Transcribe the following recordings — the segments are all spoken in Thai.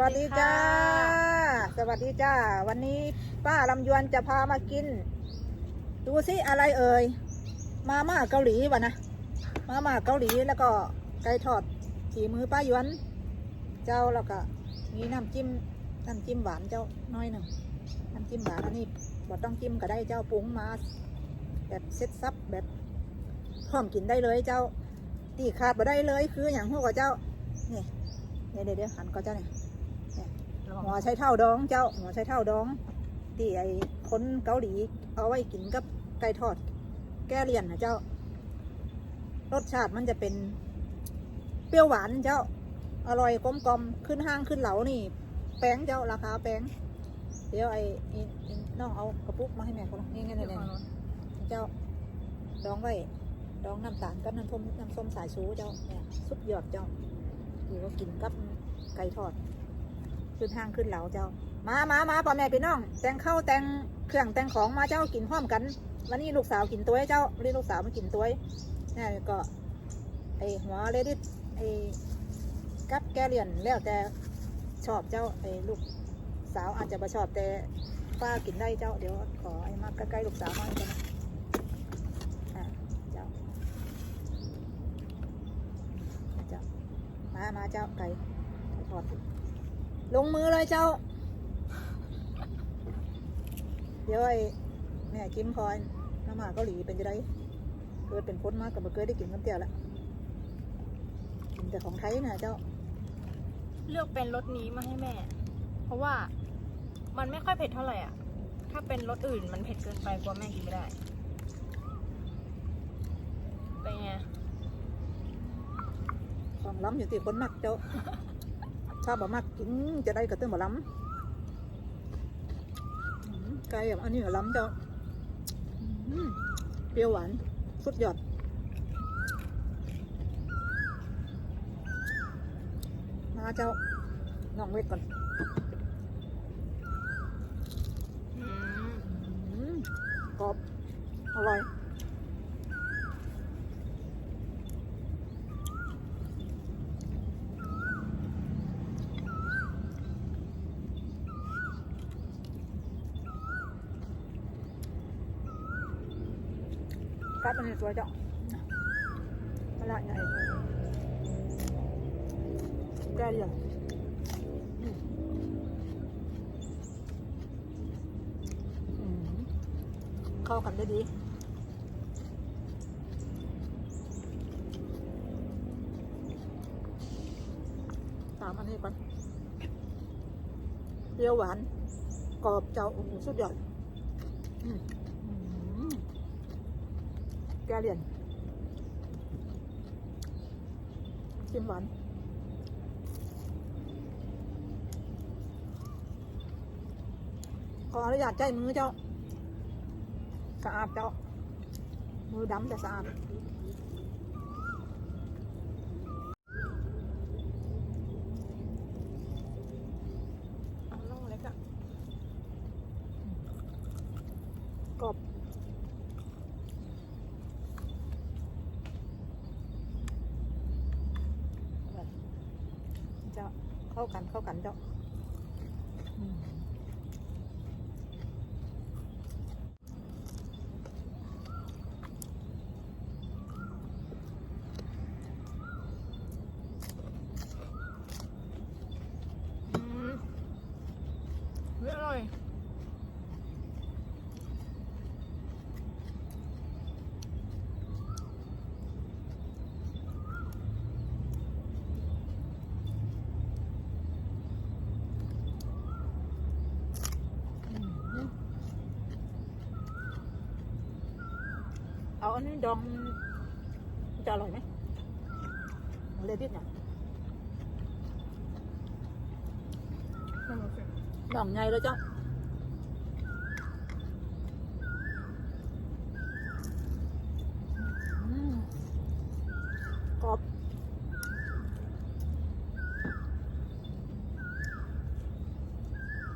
วัสดีจ้า สวัสดีจ้า วันนี้ป้าลำยวนจะพามากิน ดูสิอะไรเอ่ย มาม่าเกาหลีวะนะ มาม่าเกาหลีแล้วก็ไก่ทอดฝีมือป้ายวน เจ้าแล้วก็มีน้ำจิ้ม น้ำจิ้มหวานเจ้าน้อยหนึ่ง น้ำจิ้มหวานอันนี้บ่ต้องจิ้มก็ได้เจ้าปรุงมาแบบเซ็ตซับแบบพร้อมกินได้เลยเจ้าตีขาดบ่ได้เลยคืออย่างพวกกับเจ้านี่เดี๋ยวเดี๋ยวเดี๋ยวหันก็เจ้าเนี่ย หัวใช้เท่าดองเจ้าหัวใช้เท่าดองที่ไอ้คนเกาหลีเอาไว้กินกับไก่ทอด แก้เลี่ยนนะเจ้า รสชาติมันจะเป็นเปรี้ยวหวานเจ้า อร่อยกลมกลมๆขึ้นห้างขึ้นเหลานี่ แป้งเจ้าราคาแป้งเดี๋ยวไอ้ไอ้ไอ้น้องเอากระปุกมาให้แม่คนละนี่ไงนี่นี่เจ้าดองไว้ดองน้ำตาลกับน้ำส้มน้ำส้มสายชูเจ้าเนี่ยสุดยอดเจ้าที่ก็กินกับไก่ทอด ขึ้นห้างขึ้นเหลาเจ้า มามามาพ่อแม่พี่น้อง แต่งข้าวแต่งเครื่องแต่งของมาเจ้ากินพร้อมกัน วันนี้ลูกสาวกินตัวเจ้าเรียกลูกสาวมากินตัวนี่ก็ไอหัวเลดิสไอกับแกเลียนแล้วแต่ชอบเจ้าไอลูกสาวอาจจะมาชอบแต่ป้ากินได้เจ้าเดี๋ยวขอไอ้มาใกล้ๆลูกสาวหน่อยกันะอะเจ้าเจ้ามามาเจ้าไก่ไก่ทอด ลงมือเลยเจ้า เดี๋ยวไอ้แม่กิมพรน้ำหมาเกาหลีเป็นจะได้เกิดเป็นพ้นมากกับมาเคยได้กินน้ำเตี้ยละกินแต่ของไทยนะเจ้า เลือกเป็นรสนี้มาให้แม่ เพราะว่ามันไม่ค่อยเผ็ดเท่าไหร่อะ ถ้าเป็นรสอื่นมันเผ็ดเกินไปกลัวแม่กินไม่ได้เป็นไงของล้ำอยู่ที่คนมักเจ้า ถ้าบ่มักกินจะได้กระเตื้องบ่ล้ำไก่แบบอันนี้ก็ล้ำเจ้าเปรี้ยวหวานสุดยอดมาเจ้าน้องเวทก่อนกรอบ อร่อย กัดมันสวยจ้ะมาละใหญ่แกเดียวเข้ากันได้ดีตามอันนี้ก่อนเปรี้ยวหวาน กรอบเจ้าโอ้โหสุดยอด แกเลียนชิมหวานขออนุญาตใจมือเจ้าสะอาดเจ้า มือดำแต่สะอาด เอาล่องเล็กอะ กรอบเจ้า เข้ากันเข้ากันเจ้าอืม อืมเฮ้ยอร่อย อืมเอันนี้ดองจะอร่อยไหมเลดิสเนี่ยดองใหญ่เลยเจ้ากรอบ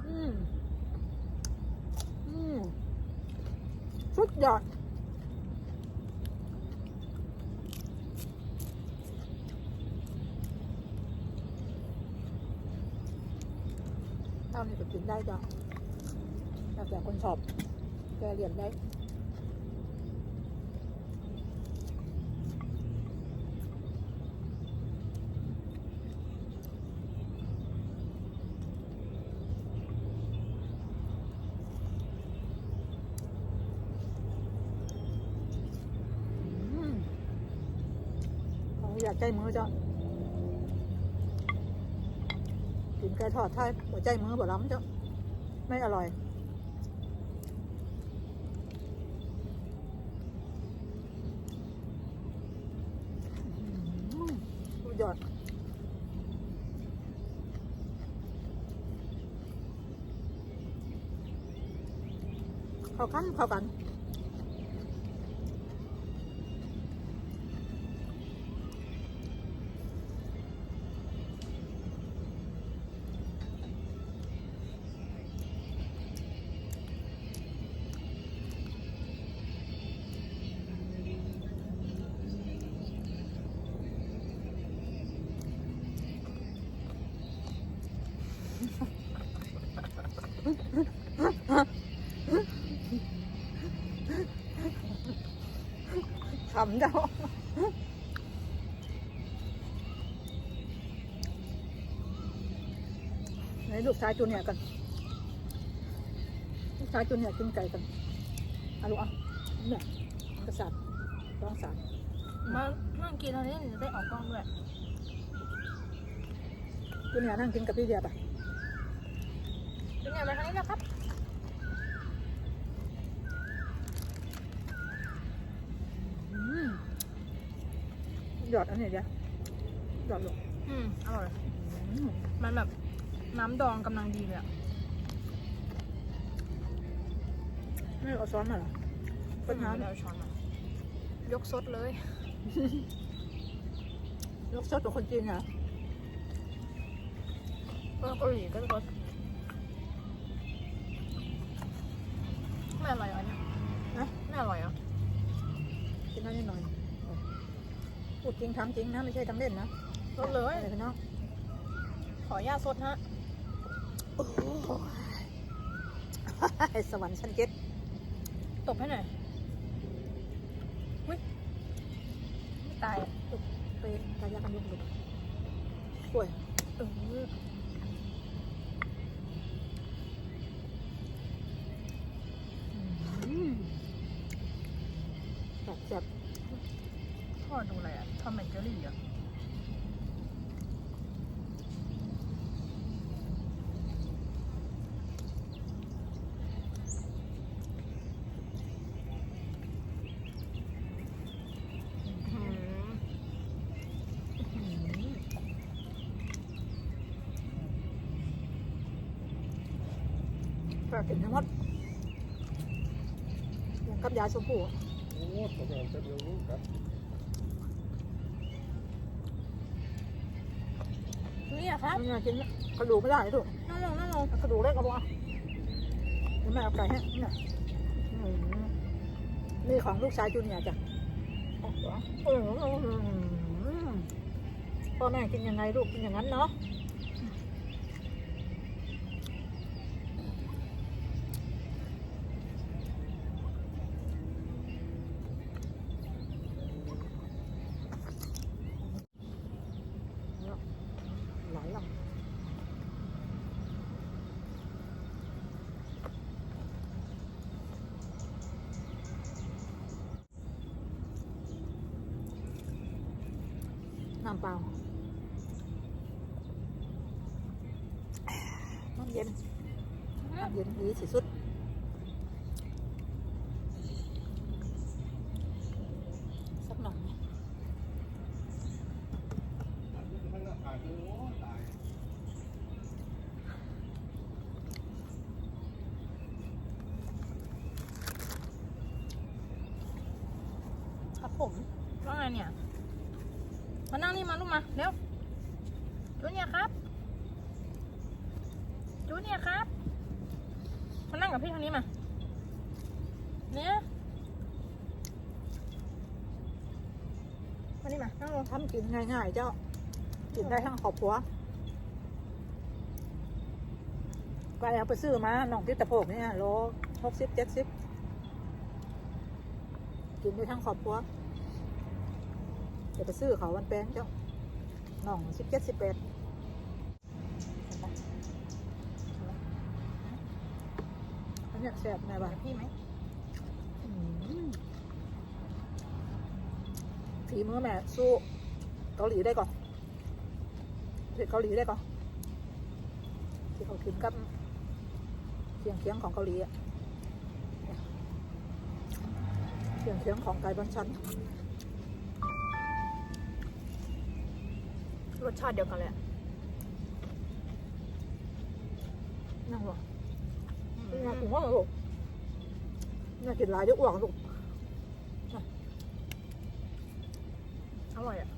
อืม อืมสุดยอด ข้าวนี่ก็กินได้จ้ะแล้วแต่คนชอบแกเรียนได้อืมเขาอยากใจมือจ้ะ กินไก่ทอดไทยหัวใจมือบ่ล้ำจ้ะไม่อร่อยอืมยอดเข้ากันเข้ากันำเจ้าไหนลูกชายจูเนียร์กัน ลูกชายจูเนียร์กินไก่กันเอาลูกเอะเนี่ยกระสับต้องสับมานั่งกินตอนนี้จะได้ออกกล้องด้วยจูเนียร์นั่งกินกับพี่เดียไปเป็นไงมาทางนี้แล้วครับ อืม หยอดอันนี้เดียวหยอดลูกอืมอร่อยอืมมันแบบน้ำดองกำลังดีเลยอะไม่เอาซ้อนมาเหรอเป็นไม่น้ำได้เอาช้อนมายกซดเลย ยกซดของคนจีนเหรอเออเกาหลีก็ซดไม่อร่อยเหรอเนี่ยนะ ไม่อร่อยเหรอ กินได้นิดหน่อยพูด จริงทำจริงนะไม่ใช่ทำเล่นนะซดเลยอะไรพี่น้องขออนุญาตซดฮะโอ้โหสวรรค์ชั้นเจ็ดตบให้หน่อยอุ้ยไม่ตายอะเป็นกายกันยุกลุกป่วยเอออืมแบบแบบ พ่อดูอะไรอะทอมแอนเจอรี่เหรอ อืม แบบกินทั้งหมดอย่างกับยาชมพูโอ้ผมเห็นจะเดียวรู้ครับนี่อะครับมันอยากกินกระดูกไม่ได้ถูกนั่งลงนั่งลงกระดูกเล็กเอาบ่เอาเดี๋ยวแม่เอาไก่ให้เนี่ยอืมนี่ของลูกชายจูเนียร์จ้ะอืมพ่อแม่กินยังไงลูกกินอย่างนั้นเนาะหลายลำ น้ำเปล่า น้ำเย็น น้ำเย็นดีที่สุด สักหน่อย ครับผมว่าไงเนี่ย มานั่งนี่มาลูกมาเร็วจูเนียร์ครับจูเนียร์ครับ มานั่งกับพี่ทางนี้มา เนี่ย มานี่มาทำกินง่ายๆเจ้า กินได้ทั้งครอบครัวก็เอาไปซื้อมาหน่องที่ตะโพกเนี่ยโลหกสิบเจ็ดสิบกินได้ทั้งครอบครัวเดี๋ยวไปซื้อเขาวันแป้งเจ้าหน่องสิบเจ็ดสิบแปดอันเนี้แซ่บแม่บ้านพี่ไหม อืม ฝีมือแม่สู้เกาหลีได้ก่อนเผ็ดเกาหลีได้ก่อนที่เขากินกับเคียงเคียงของเกาหลีอะเคียงเคียงของไก่บอนชันรสชาติเดียวกันเลยอะนั่งหรอน่ากินว่าลูกน่ากินหลายเดี๋ยวอ้วกลูก อร่อยอะ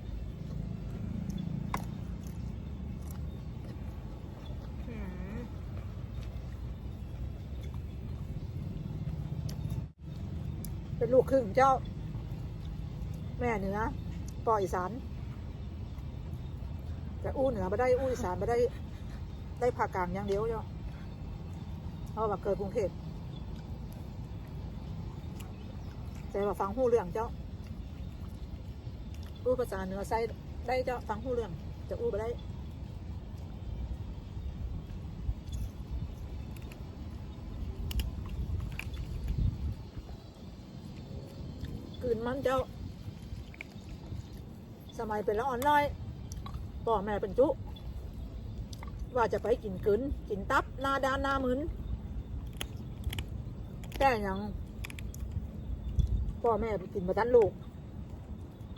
เป็นลูกครึ่งเจ้า แม่เหนือปออีสานแต่อู้เหนือมาได้อู้อีสานมาได้ ได้ภากลางอย่างเดียวเจ้าเพราะว่าเกิดกรุงเทพแต่ว่าฟังหู้เรื่องเจ้า อู้ภาษาเหนือใส่ได้เจ้าฟังหู้เรื่อง จะอู้ไปได้คืนมันเจ้า สมัยเป็นละอ่อนน้อยพ่อแม่เป็นจุ ว่าจะไปกินกึนกินตับนาดานนามึนแต่ยังพ่อแม่กินมาทันลูก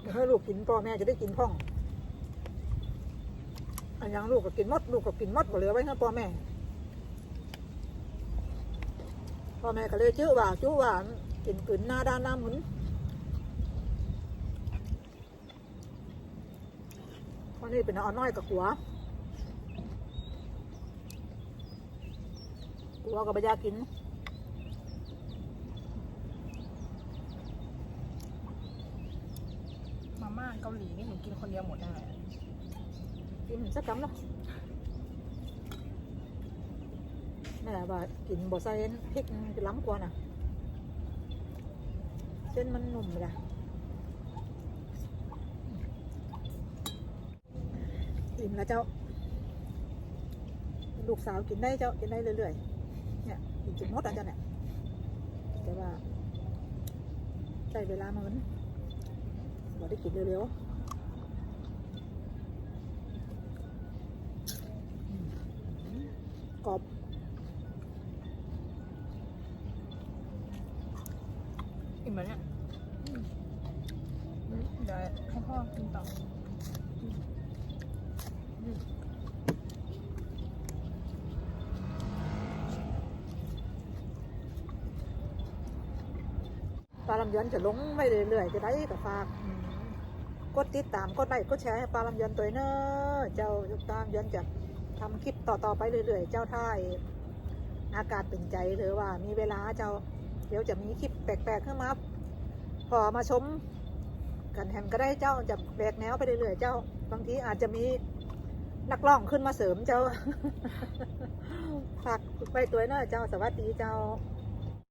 เดี๋ยวให้ลูกกินพ่อแม่จะได้กินพ่อง อันยังลูกก็กินมดลูกก็กินมดบ่เหลือไว้ให้พ่อแม่ พ่อแม่ก็เลยชื่อว่าจุว่ากินกึนหน้าด้านหนาหมึนวันนี้เป็นอ่อนน้อยกับหัวหัวกับใบยากิน มาม่าเกาหลีนี่หนูกินคนเดียวหมดได้เลยอะกินสักคำเนาะแม่ว่ากินบ่ใส่พริกมันจะล้ำกว่าน่ะ เส้นมันหนุ่มเลยอิ่มแล้วเจ้า ลูกสาวกินได้เจ้ากินได้เรื่อยๆ เนี่ยกินจุดมดอะเจ้าเนี่ยแต่ว่าใช้เวลามัน บ่ได้กินเร็วๆกรอบอิ่มแล้วเนี่ยเดี๋ยวให้พ่อกินต่อปลาลำยอนจะลงไม่เรื่อยๆจะได้กับฝาก กดติดตามกดไลค์กดแชร์ให้ปลาลำยอนตัวเนอเจ้าตามยอนจะทำคลิปต่อๆไปเรื่อย ๆ เจ้าท่ายอากาศเป็นใจหรือว่ามีเวลาเจ้าเดี๋ยวจะมีคลิปแปลกๆขึ้นมาพอมาชมกันแฮมก็ได้เจ้าจะแบกแนวไปเรื่อยๆเจ้า บางทีอาจจะมีนักร้องขึ้นมาเสริมเจ้าฝากไปตัวเนอเจ้าสวัสดีเจ้า